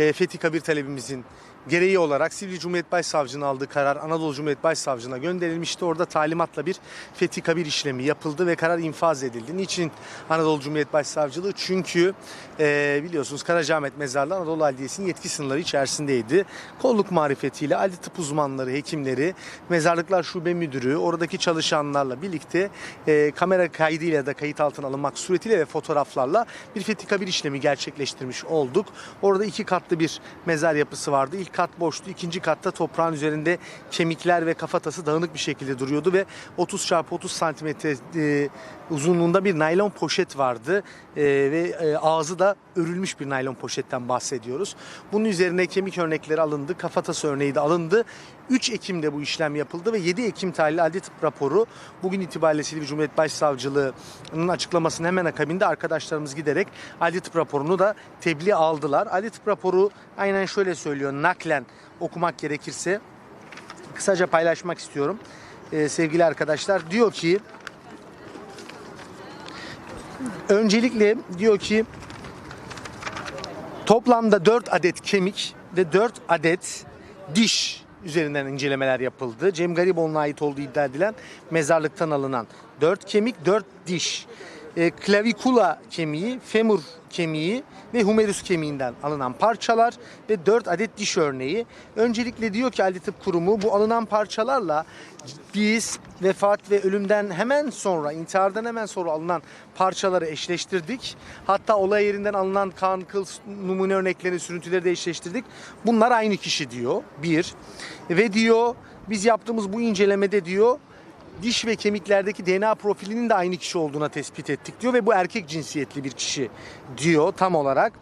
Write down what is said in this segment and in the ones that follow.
e, Fethi Kabir talebimizin gereği olarak Silivri Cumhuriyet Başsavcının aldığı karar Anadolu Cumhuriyet Başsavcılığına gönderilmişti. Orada talimatla bir Fethi Kabir işlemi yapıldı ve karar infaz edildi. Niçin Anadolu Cumhuriyet Başsavcılığı? Çünkü e, biliyorsunuz Karacaahmet Mezarlığı Anadolu Adliyesi'nin yetki sınırları içerisindeydi. Kolluk marifetiyle adli tıp uzmanları, hekimleri, Mezarlıklar Şube Müdürü, oradaki çalışanlarla birlikte e, kamera kaydıyla da kayıt altına alınmak suretiyle ve fotoğraflarla bir Fethi Kabir işlemi gerçekleştirmiş olduk. Orada iki katlı bir mezar yapısı vardı. İlk kat boştu, ikinci katta toprağın üzerinde kemikler ve kafatası dağınık bir şekilde duruyordu ve 30 çarpı 30 santimetre e, uzunluğunda bir naylon poşet vardı E, ve e, ağzı da örülmüş bir naylon poşetten bahsediyoruz. Bunun üzerine kemik örnekleri alındı, kafatası örneği de alındı. 3 Ekim'de bu işlem yapıldı ve 7 Ekim tarihli adli tıp raporu bugün itibariyle Silivri Cumhuriyet Başsavcılığı'nın açıklamasının hemen akabinde arkadaşlarımız giderek adli tıp raporunu da tebliğ aldılar. Adli tıp raporu aynen şöyle söylüyor naklen okumak gerekirse kısaca paylaşmak istiyorum Ee, sevgili arkadaşlar. Diyor ki öncelikle diyor ki toplamda 4 adet kemik ve 4 adet diş üzerinden incelemeler yapıldı. Cem Gariboğlu'na ait olduğu iddia edilen mezarlıktan alınan 4 kemik, 4 diş. E, klavikula kemiği, femur kemiği ve humerus kemiğinden alınan parçalar ve 4 adet diş örneği. Öncelikle diyor ki Ali Tıp Kurumu bu alınan parçalarla biz vefat ve ölümden hemen sonra, intihardan hemen sonra alınan parçaları eşleştirdik. Hatta olay yerinden alınan kan, kıl, numune örneklerini, sürüntüleri de eşleştirdik. Bunlar aynı kişi diyor. Bir. Ve diyor biz yaptığımız bu incelemede diyor diş ve kemiklerdeki DNA profilinin de aynı kişi olduğuna tespit ettik diyor ve bu erkek cinsiyetli bir kişi diyor tam olarak.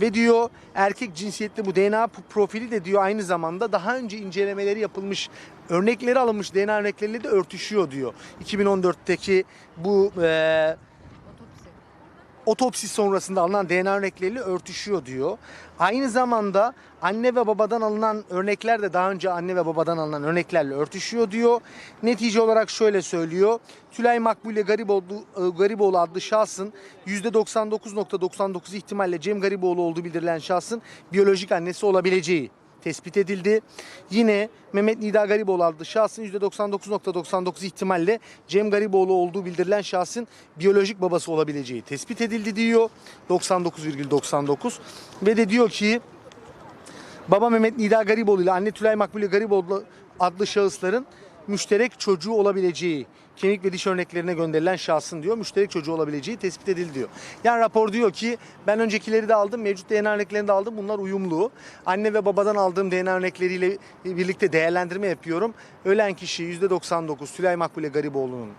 Ve diyor erkek cinsiyetli bu DNA profili de diyor aynı zamanda daha önce incelemeleri yapılmış örnekleri alınmış DNA örnekleriyle de örtüşüyor diyor. 2014'teki bu eee otopsi sonrasında alınan DNA örnekleriyle örtüşüyor diyor. Aynı zamanda anne ve babadan alınan örnekler de daha önce anne ve babadan alınan örneklerle örtüşüyor diyor. Netice olarak şöyle söylüyor. Tülay Makbule Gariboğlu, e, Gariboğlu adlı şahsın %99.99 ihtimalle Cem Gariboğlu olduğu bildirilen şahsın biyolojik annesi olabileceği tespit edildi. Yine Mehmet Nida Gariboğlu adlı şahsın %99.99 ihtimalle Cem Gariboğlu olduğu bildirilen şahsın biyolojik babası olabileceği tespit edildi diyor. 99,99 ve de diyor ki baba Mehmet Nida Gariboğlu ile anne Tülay Makbule Gariboğlu adlı şahısların müşterek çocuğu olabileceği kemik ve diş örneklerine gönderilen şahsın diyor müşterek çocuğu olabileceği tespit edildi diyor. Yani rapor diyor ki ben öncekileri de aldım mevcut DNA örneklerini de aldım bunlar uyumlu. Anne ve babadan aldığım DNA örnekleriyle birlikte değerlendirme yapıyorum. Ölen kişi %99 Tülay Makbule Gariboğlu'nun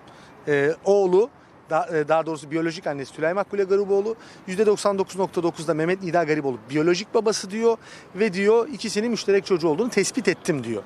e, oğlu e, daha doğrusu biyolojik annesi Tülay Makbule Gariboğlu %99.9'da Mehmet Nida Gariboğlu biyolojik babası diyor ve diyor ikisinin müşterek çocuğu olduğunu tespit ettim diyor.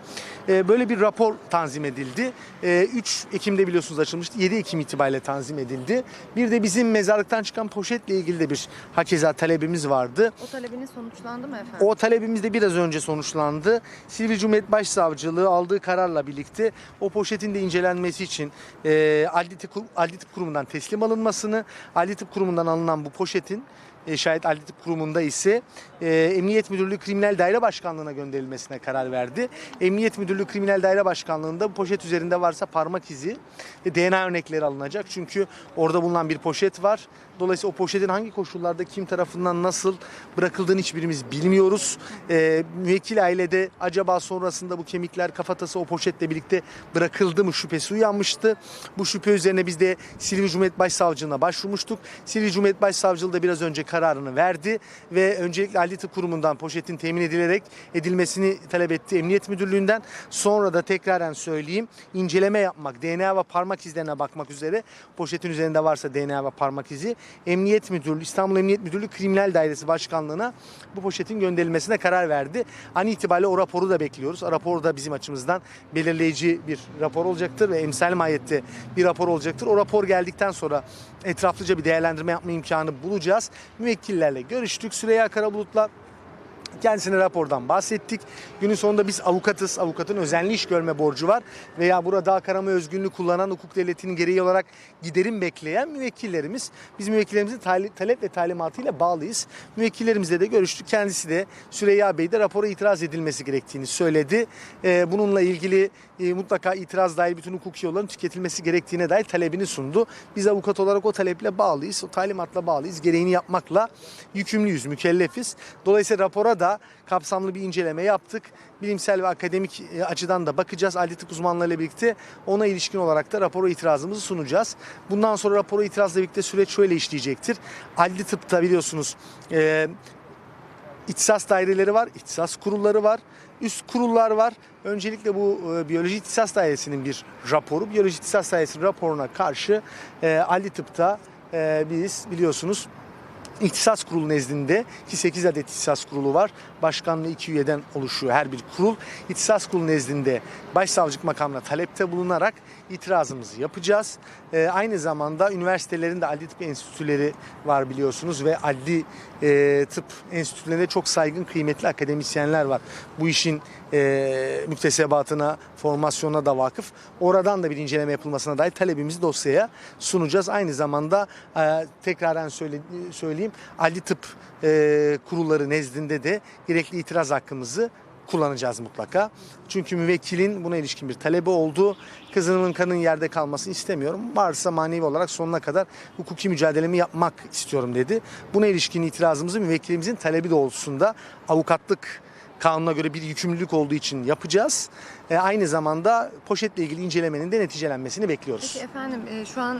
E, Böyle bir rapor tanzim edildi. E, 3 Ekim'de biliyorsunuz açılmıştı. 7 Ekim itibariyle tanzim edildi. Bir de bizim mezarlıktan çıkan poşetle ilgili de bir hakeza talebimiz vardı. O talebiniz sonuçlandı mı efendim? O talebimiz de biraz önce sonuçlandı. Silivri Cumhuriyet Başsavcılığı aldığı kararla birlikte o poşetin de incelenmesi için e, Adli Tıp, Adli Tıp Kurumu'ndan teslim alınmasını, Adli Tıp Kurumu'ndan alınan bu poşetin e, şayet Adli Tıp Kurumu'nda ise e, Emniyet Müdürlüğü Kriminal Daire Başkanlığı'na gönderilmesine karar verdi. Emniyet Müdürlüğü Kriminal Daire Başkanlığı'nda poşet üzerinde varsa parmak izi ve DNA örnekleri alınacak. Çünkü orada bulunan bir poşet var. Dolayısıyla o poşetin hangi koşullarda kim tarafından nasıl bırakıldığını hiçbirimiz bilmiyoruz. E, müvekkil ailede acaba sonrasında bu kemikler kafatası o poşetle birlikte bırakıldı mı şüphesi uyanmıştı. Bu şüphe üzerine biz de Silivri Cumhuriyet Başsavcılığına başvurmuştuk. Silivri Cumhuriyet Başsavcılığı da biraz önce kararını verdi ve öncelikle Adli Tıp Kurumu'ndan poşetin temin edilerek edilmesini talep etti Emniyet Müdürlüğü'nden. Sonra da tekraren söyleyeyim inceleme yapmak, DNA ve parmak izlerine bakmak üzere poşetin üzerinde varsa DNA ve parmak izi Emniyet Müdürlüğü, İstanbul Emniyet Müdürlüğü Kriminal Dairesi Başkanlığı'na bu poşetin gönderilmesine karar verdi. An itibariyle o raporu da bekliyoruz. Rapor da bizim açımızdan belirleyici bir rapor olacaktır ve emsal mahiyette bir rapor olacaktır. O rapor geldikten sonra etraflıca bir değerlendirme yapma imkanı bulacağız. Müvekkillerle görüştük. Süreyya Karabulut'la Kendisine rapordan bahsettik. Günün sonunda biz avukatız. Avukatın özenli iş görme borcu var. Veya burada karama özgünlüğü kullanan hukuk devletinin gereği olarak giderim bekleyen müvekkillerimiz. Biz müvekkillerimizin talep ve talimatıyla bağlıyız. Müvekkillerimizle de görüştük. Kendisi de Süreyya Bey de rapora itiraz edilmesi gerektiğini söyledi. Ee, bununla ilgili e, mutlaka itiraz dahil bütün hukuki yolların tüketilmesi gerektiğine dair talebini sundu. Biz avukat olarak o taleple bağlıyız. O talimatla bağlıyız. Gereğini yapmakla yükümlüyüz, mükellefiz. Dolayısıyla rapora da kapsamlı bir inceleme yaptık. Bilimsel ve akademik e, açıdan da bakacağız. Adli tıp uzmanlarıyla birlikte ona ilişkin olarak da rapora itirazımızı sunacağız. Bundan sonra rapora itirazla birlikte süreç şöyle işleyecektir. Adli tıpta biliyorsunuz e, İhtisas daireleri var, ihtisas kurulları var, üst kurullar var. Öncelikle bu e, biyoloji ihtisas dairesinin bir raporu. Biyoloji ihtisas dairesinin raporuna karşı e, adli tıpta e, biz biliyorsunuz İhtisas Kurulu nezdinde ki 8 adet İhtisas Kurulu var. Başkanlığı 2 üyeden oluşuyor her bir kurul. İhtisas Kurulu nezdinde Başsavcılık makamına talepte bulunarak itirazımızı yapacağız. Ee, aynı zamanda üniversitelerin de adli tıp enstitüleri var biliyorsunuz ve adli e, tıp enstitülerinde çok saygın kıymetli akademisyenler var. Bu işin e, müktesebatına, formasyonuna da vakıf. Oradan da bir inceleme yapılmasına dair talebimizi dosyaya sunacağız. Aynı zamanda e, tekraren söyle, söyleyeyim adli tıp e, kurulları nezdinde de gerekli itiraz hakkımızı kullanacağız mutlaka. Çünkü müvekkilin buna ilişkin bir talebi oldu. Kızımın kanın yerde kalmasını istemiyorum. Varsa manevi olarak sonuna kadar hukuki mücadelemi yapmak istiyorum dedi. Buna ilişkin itirazımızı müvekkilimizin talebi doğrultusunda avukatlık kanuna göre bir yükümlülük olduğu için yapacağız. E, aynı zamanda poşetle ilgili incelemenin de neticelenmesini bekliyoruz. Peki efendim e, şu an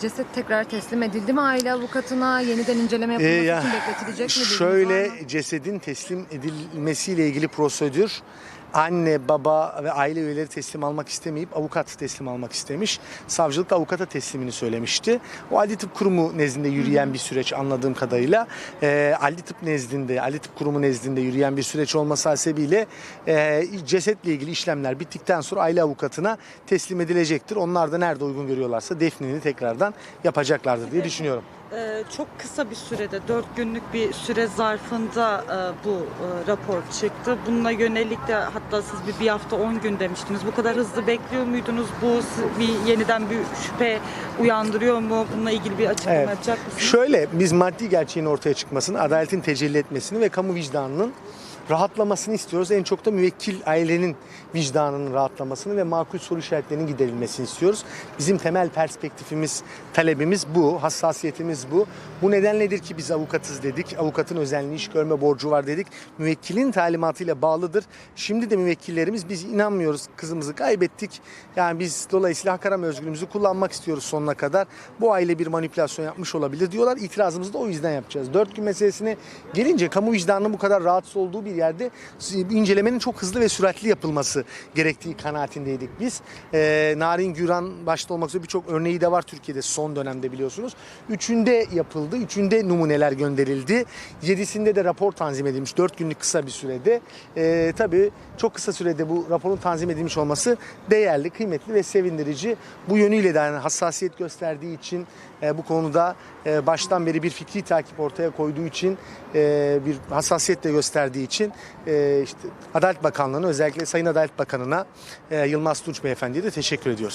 ceset tekrar teslim edildi mi aile avukatına? Yeniden inceleme yapılması Ee, ya, için bekletilecek mi? Şöyle cesedin teslim edilmesiyle ilgili prosedür anne, baba ve aile üyeleri teslim almak istemeyip avukat teslim almak istemiş. Savcılık avukata teslimini söylemişti. O adli tıp kurumu nezdinde yürüyen bir süreç anladığım kadarıyla. E, adli tıp nezdinde, adli tıp kurumu nezdinde yürüyen bir süreç olması hasebiyle e, cesetle ilgili işlemler bittikten sonra aile avukatına teslim edilecektir. Onlar da nerede uygun görüyorlarsa defnini tekrardan yapacaklardır diye düşünüyorum. Ee, çok kısa bir sürede, 4 günlük bir süre zarfında e, bu e, rapor çıktı. Bununla yönelik de hatta siz bir, bir hafta 10 gün demiştiniz. Bu kadar hızlı bekliyor muydunuz? Bu bir yeniden bir şüphe uyandırıyor mu? Bununla ilgili bir açıklama Evet. yapacak mısınız? Şöyle biz maddi gerçeğin ortaya çıkmasını, adaletin tecelli etmesini ve kamu vicdanının rahatlamasını istiyoruz. En çok da müvekkil ailenin vicdanının rahatlamasını ve makul soru işaretlerinin giderilmesini istiyoruz. Bizim temel perspektifimiz, talebimiz bu, hassasiyetimiz bu. Bu nedenledir ki biz avukatız dedik. Avukatın özenli iş görme borcu var dedik. Müvekkilin talimatıyla bağlıdır. Şimdi de müvekkillerimiz biz inanmıyoruz kızımızı kaybettik. Yani biz dolayısıyla hak arama özgürlüğümüzü kullanmak istiyoruz sonuna kadar. Bu aile bir manipülasyon yapmış olabilir diyorlar. İtirazımızı da o yüzden yapacağız. Dört gün meselesine gelince kamu vicdanının bu kadar rahatsız olduğu bir yerde incelemenin çok hızlı ve süratli yapılması gerektiği kanaatindeydik biz. Ee, Narin Güran başta olmak üzere birçok örneği de var Türkiye'de son dönemde biliyorsunuz. Üçünde yapıldı. Üçünde numuneler gönderildi. Yedisinde de rapor tanzim edilmiş. Dört günlük kısa bir sürede. Ee, tabii çok kısa sürede bu raporun tanzim edilmiş olması değerli, kıymetli ve sevindirici. Bu yönüyle de yani hassasiyet gösterdiği için e, bu konuda e, baştan beri bir fikri takip ortaya koyduğu için e, bir hassasiyet de gösterdiği için e, işte Adalet Bakanlığı'na özellikle Sayın Adalet Bakanı'na e, Yılmaz Tunç Beyefendi'ye de teşekkür ediyoruz.